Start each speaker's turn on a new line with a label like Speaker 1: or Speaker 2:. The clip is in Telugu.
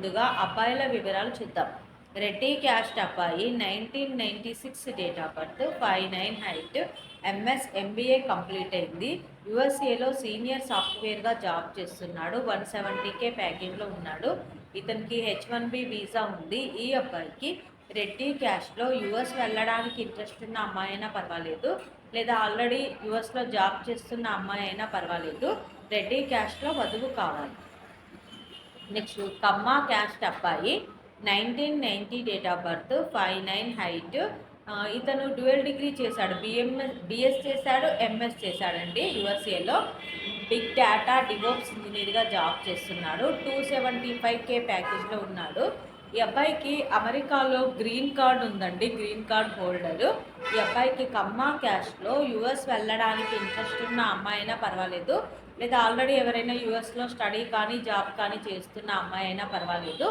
Speaker 1: ముందుగా అబ్బాయిల వివరాలు చూద్దాం. రెడ్డి క్యాస్ట్ అబ్బాయి nineteen ninety six date of birth five nine height MS MBA complete అయింది. యుఎస్ఏలో సీనియర్ సాఫ్ట్వేర్గా జాబ్ చేస్తున్నాడు. వన్ సెవెంటీకే ప్యాకేజ్లో ఉన్నాడు. ఇతనికి హెచ్ వన్ బి వీసా ఉంది. ఈ అబ్బాయికి రెడ్డి క్యాష్లో యుఎస్ వెళ్ళడానికి ఇంట్రెస్ట్ ఉన్న అమ్మాయి అయినా పర్వాలేదు. లేదా ఆల్రెడీ యుఎస్లో జాబ్ చేస్తున్న అమ్మాయి అయినా పర్వాలేదు. రెడ్డి క్యాష్లో వధువు కావాలి. నెక్స్ట్ కమ్మా క్యాస్ట్ అబ్బాయి nineteen ninety date of birth five nine height ఇతను డ్యూయల్ డిగ్రీ చేశాడు. బిఎంఎస్ బిఎస్ చేశాడు ఎంఎస్ చేశాడండి యుఎస్ఏలో బిగ్ డేటా డివోప్స్ ఇంజనీర్గా జాబ్ చేస్తున్నాడు. టూ సెవెంటీ ఫైవ్ కే ప్యాకేజ్లో ఉన్నాడు. ఈ అబ్బాయికి అమెరికాలో గ్రీన్ కార్డ్ ఉందండి గ్రీన్ కార్డ్ హోల్డరు. ఈ అబ్బాయికి కమ్మా క్యాష్లో యుఎస్ వెళ్ళడానికి ఇంట్రెస్ట్ ఉన్న అమ్మాయి అయినా పర్వాలేదు. లేదా ఆల్రెడీ ఎవరైనా యుఎస్లో స్టడీ కానీ జాబ్ కానీ చేస్తున్న అమ్మాయి అయినా పర్వాలేదు.